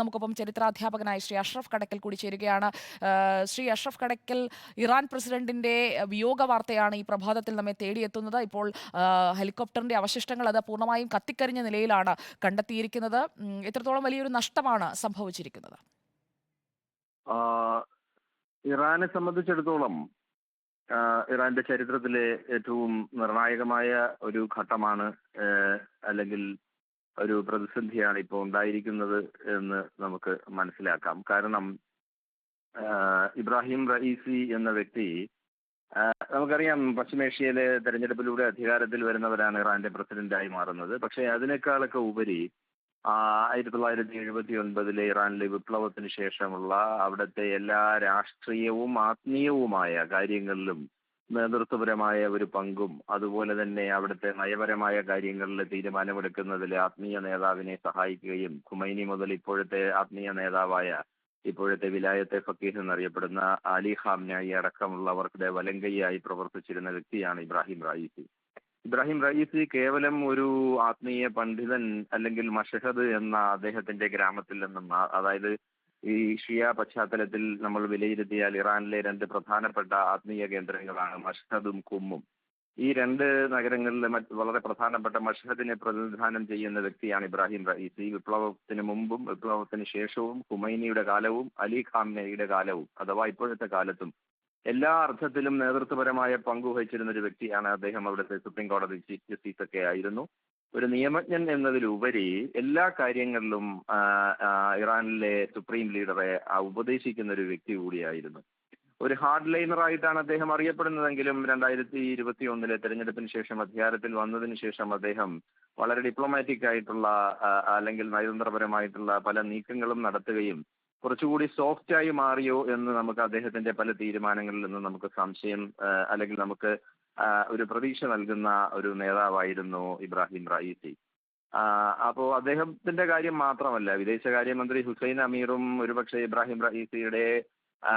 നമുക്കൊപ്പം ചരിത്രാധ്യാപകനായ ശ്രീ അഷ്റഫ് കടക്കൽ കൂടി ചേരുകയാണ്. ശ്രീ അഷ്റഫ് കടക്കൽ ഇറാൻ പ്രസിഡന്റിന്റെ വിയോഗ വാർത്തയാണ് ഈ പ്രഭാതത്തിൽ നമ്മെ തേടിയെത്തുന്നത്. ഇപ്പോൾ ഹെലികോപ്റ്ററിന്റെ അവശിഷ്ടങ്ങൾ അത് പൂർണമായും കത്തിക്കരിഞ്ഞ നിലയിലാണ് കണ്ടെത്തിയിരിക്കുന്നത്. എത്രത്തോളം വലിയൊരു നഷ്ടമാണ് സംഭവിച്ചിരിക്കുന്നത്? ഇറാനെ സംബന്ധിച്ചിടത്തോളം ഇറാന്റെ ചരിത്രത്തിലെ ഏറ്റവും നിർണായകമായ ഒരു ഘട്ടമാണ് അല്ലെങ്കിൽ ഒരു പ്രതിസന്ധിയാണ് ഇപ്പോൾ ഉണ്ടായിരിക്കുന്നത് എന്ന് നമുക്ക് മനസ്സിലാക്കാം. കാരണം ഇബ്രാഹിം റയീസി എന്ന വ്യക്തി നമുക്കറിയാം പശ്ചിമേഷ്യയിലെ തെരഞ്ഞെടുപ്പിലൂടെ അധികാരത്തിൽ വരുന്നവരാണ് ഇറാന്റെ പ്രസിഡന്റായി മാറുന്നത്. പക്ഷേ അതിനേക്കാളൊക്കെ ഉപരി ആയിരത്തി തൊള്ളായിരത്തി എഴുപത്തി ഒൻപതിലെ ഇറാനിലെ വിപ്ലവത്തിന് ശേഷമുള്ള അവിടുത്തെ എല്ലാ രാഷ്ട്രീയവും ആത്മീയവുമായ കാര്യങ്ങളിലും നേതൃത്വപരമായ ഒരു പങ്കും അതുപോലെ തന്നെ അവിടുത്തെ നയപരമായ കാര്യങ്ങളിൽ തീരുമാനമെടുക്കുന്നതിൽ ആത്മീയ നേതാവിനെ സഹായിക്കുകയും ഖുമൈനി മുതൽ ഇപ്പോഴത്തെ ആത്മീയ നേതാവായ ഇപ്പോഴത്തെ വിലായത്തെ ഫക്കീഹ് എന്നറിയപ്പെടുന്ന അലി ഖാംനായി അടക്കമുള്ളവർക്കിടെ വലങ്കയ്യായി പ്രവർത്തിച്ചിരുന്ന വ്യക്തിയാണ് ഇബ്രാഹിം റായിസി. ഇബ്രാഹിം റയീസി കേവലം ഒരു ആത്മീയ പണ്ഡിതൻ അല്ലെങ്കിൽ മഷഹദ് എന്ന അദ്ദേഹത്തിന്റെ ഗ്രാമത്തിൽ നിന്നും അതായത് ഈ ഷിയ പശ്ചാത്തലത്തിൽ നമ്മൾ വിലയിരുത്തിയാൽ ഇറാനിലെ രണ്ട് പ്രധാനപ്പെട്ട ആത്മീയ കേന്ദ്രങ്ങളാണ് മഷ്ഹദും കുമ്മും. ഈ രണ്ട് നഗരങ്ങളിലെ വളരെ പ്രധാനപ്പെട്ട മഷ്ഹദിനെ പ്രതിനിധാനം ചെയ്യുന്ന വ്യക്തിയാണ് ഇബ്രാഹിം റയീസി. വിപ്ലവത്തിന് മുമ്പും വിപ്ലവത്തിന് ശേഷവും ഹുമൈനിയുടെ കാലവും അലി ഖാംനയുടെ കാലവും അഥവാ ഇപ്പോഴത്തെ കാലത്തും എല്ലാ അർത്ഥത്തിലും നേതൃത്വപരമായ പങ്കുവഹിച്ചിരുന്ന ഒരു വ്യക്തിയാണ് അദ്ദേഹം. അവിടുത്തെ സുപ്രീം കോടതി ചീഫ് ജസ്റ്റിസ് ഒക്കെ ആയിരുന്നു. ഒരു നിയമജ്ഞൻ എന്നതിലുപരി എല്ലാ കാര്യങ്ങളിലും ഇറാനിലെ സുപ്രീം ലീഡറെ ഉപദേശിക്കുന്ന ഒരു വ്യക്തി കൂടിയായിരുന്നു. ഒരു ഹാർഡ് ലൈനറായിട്ടാണ് അദ്ദേഹം അറിയപ്പെടുന്നതെങ്കിലും രണ്ടായിരത്തി ഇരുപത്തി ഒന്നിലെ തെരഞ്ഞെടുപ്പിന് ശേഷം അധികാരത്തിൽ വന്നതിന് ശേഷം അദ്ദേഹം വളരെ ഡിപ്ലോമാറ്റിക് ആയിട്ടുള്ള അല്ലെങ്കിൽ നയതന്ത്രപരമായിട്ടുള്ള പല നീക്കങ്ങളും നടത്തുകയും കുറച്ചുകൂടി സോഫ്റ്റ് ആയി മാറിയോ എന്ന് നമുക്ക് അദ്ദേഹത്തിന്റെ പല തീരുമാനങ്ങളിൽ നിന്ന് നമുക്ക് സംശയം അല്ലെങ്കിൽ നമുക്ക് ഒരു പ്രതീക്ഷ നൽകുന്ന ഒരു നേതാവായിരുന്നു ഇബ്രാഹിം റായിസി. അപ്പോൾ അപ്പോ അദ്ദേഹത്തിന്റെ കാര്യം മാത്രമല്ല വിദേശകാര്യമന്ത്രി ഹുസൈൻ അമീറും ഒരുപക്ഷെ ഇബ്രാഹിം റയീസിയുടെ ആ,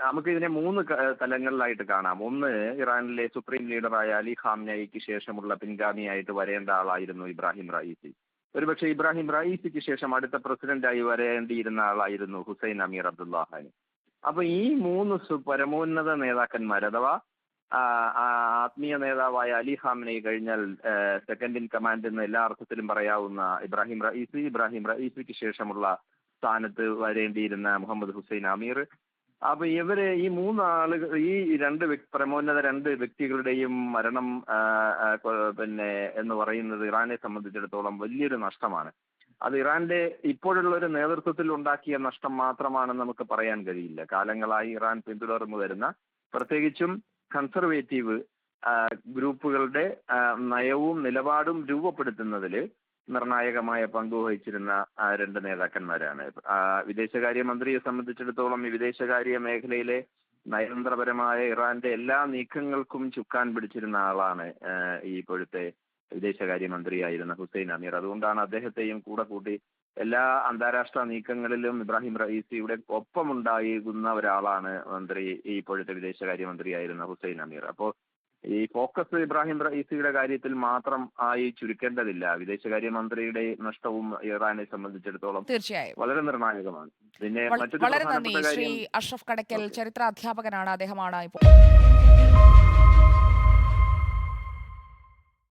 നമുക്ക് ഇതിനെ മൂന്ന് തലങ്ങളിലായിട്ട് കാണാം. ഒന്ന് ഇറാനിലെ സുപ്രീം ലീഡറായ അലി ഖാംനയ്ക്ക് ശേഷമുള്ള പിൻഗാമിയായിട്ട് വരേണ്ട ആളായിരുന്നു ഇബ്രാഹിം റയീസി. ഒരുപക്ഷെ ഇബ്രാഹിം റയീസിക്ക് ശേഷം അടുത്ത പ്രസിഡന്റായി വരേണ്ടിയിരുന്ന ആളായിരുന്നു ഹുസൈൻ അമീർ അബ്ദുല്ലാഹാനി അപ്പൊ ഈ മൂന്ന് പരമോന്നത നേതാക്കന്മാർ അഥവാ ആത്മീയ നേതാവായ അലി ഹാമിനെ കഴിഞ്ഞാൽ സെക്കൻഡ് ഇൻ കമാൻഡ് എന്ന് എല്ലാ അർത്ഥത്തിലും പറയാവുന്ന ഇബ്രാഹിം റയീസി ഇബ്രാഹിം റയീസിക്ക് ശേഷമുള്ള സ്ഥാനത്ത് വരേണ്ടിയിരുന്ന മുഹമ്മദ് ഹുസൈൻ അമീർ അപ്പൊ ഇവർ ഈ മൂന്നാളുകൾ ഈ രണ്ട് പ്രമോന്നത രണ്ട് വ്യക്തികളുടെയും മരണം പിന്നെ എന്ന് പറയുന്നത് ഇറാനെ സംബന്ധിച്ചിടത്തോളം വലിയൊരു നഷ്ടമാണ്. അത് ഇറാന്റെ ഇപ്പോഴുള്ള ഒരു നേതൃത്വത്തിൽ ഉണ്ടാക്കിയ നഷ്ടം മാത്രമാണെന്ന് നമുക്ക് പറയാൻ കഴിയില്ല. കാലങ്ങളായി ഇറാൻ പിന്തുടർന്നു വരുന്ന പ്രത്യേകിച്ചും കൺസർവേറ്റീവ് ഗ്രൂപ്പുകളുടെ നയവും നിലപാടും രൂപപ്പെടുത്തുന്നതിൽ നിർണായകമായ പങ്ക് വഹിച്ചിരുന്ന രണ്ട് നേതാക്കന്മാരാണ്. വിദേശകാര്യ വിദേശകാര്യമന്ത്രിയെ സംബന്ധിച്ചിടത്തോളം ഈ വിദേശകാര്യ മേഖലയിലെ നയതന്ത്രപരമായ ഇറാന്റെ എല്ലാ നീക്കങ്ങൾക്കും ചുക്കാൻ പിടിച്ചിരുന്ന ആളാണ് ഈ ഇപ്പോഴത്തെ വിദേശകാര്യമന്ത്രിയായിരുന്ന ഹുസൈൻ അമീർ. അതുകൊണ്ടാണ് അദ്ദേഹത്തെയും കൂടെ കൂട്ടി എല്ലാ അന്താരാഷ്ട്ര നീക്കങ്ങളിലും ഇബ്രാഹിം റഹീസിയുടെ ഒപ്പമുണ്ടായിരുന്ന ഒരാളാണ് മന്ത്രി ഈ ഇപ്പോഴത്തെ വിദേശകാര്യമന്ത്രിയായിരുന്ന ഹുസൈൻ അമീർ. അപ്പോൾ ഈ ഫോക്കസ് ഇബ്രാഹിം റഹീസിയുടെ കാര്യത്തിൽ മാത്രം ആയി ചുരുക്കേണ്ടതില്ല. വിദേശകാര്യമന്ത്രിയുടെ നഷ്ടവും ഇറാനെ സംബന്ധിച്ചിടത്തോളം തീർച്ചയായും. വളരെ നിർണായകമാണ്. പിന്നെ മറ്റൊരു വളരെ നന്ദി ശ്രീ അഷ്റഫ് കടക്കൽ ഓക്കേ. ചരിത്ര അധ്യാപകനാണ് അദ്ദേഹമാണ് ഇപ്പോൾ.